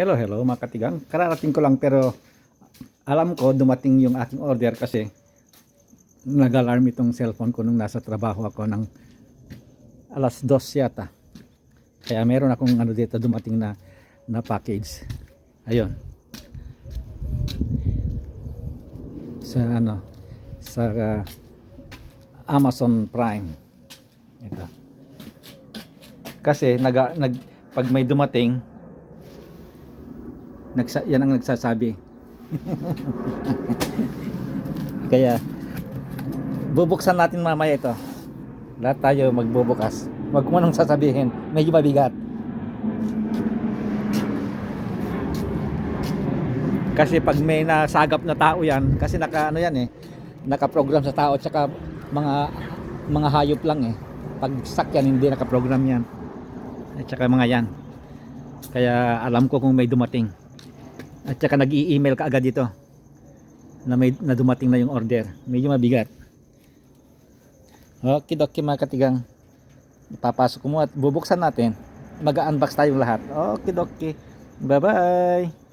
Hello, hello mga katigang. Kararating ko lang pero alam ko dumating yung aking order kasi nag-alarm itong cellphone ko nung nasa trabaho ako ng alas 2 yata. Kaya meron akong ano dito dumating na na package. Ayun. Sa ano sa uh, Amazon Prime. Ito. Kasi nag, nag pag may dumating nagsa, yan ang nagsasabi. Kaya bubuksan natin mamaya ito. Lahat tayo magbubukas. Wag mo nang sasabihin, medyo mabigat. Kasi pag may nasagap na tao yan, kasi naka ano yan eh, naka-program sa tao tsaka mga mga hayop lang eh. Pag sakyan hindi naka-program yan. At saka mga yan. Kaya alam ko kung may dumating. At saka nag-i-email ka agad dito na may na dumating na yung order. Medyo mabigat. Okay, doki mga katigang. Ipapasok ko mo at bubuksan natin. Mag-unbox tayong lahat. Okay, doki. Bye-bye.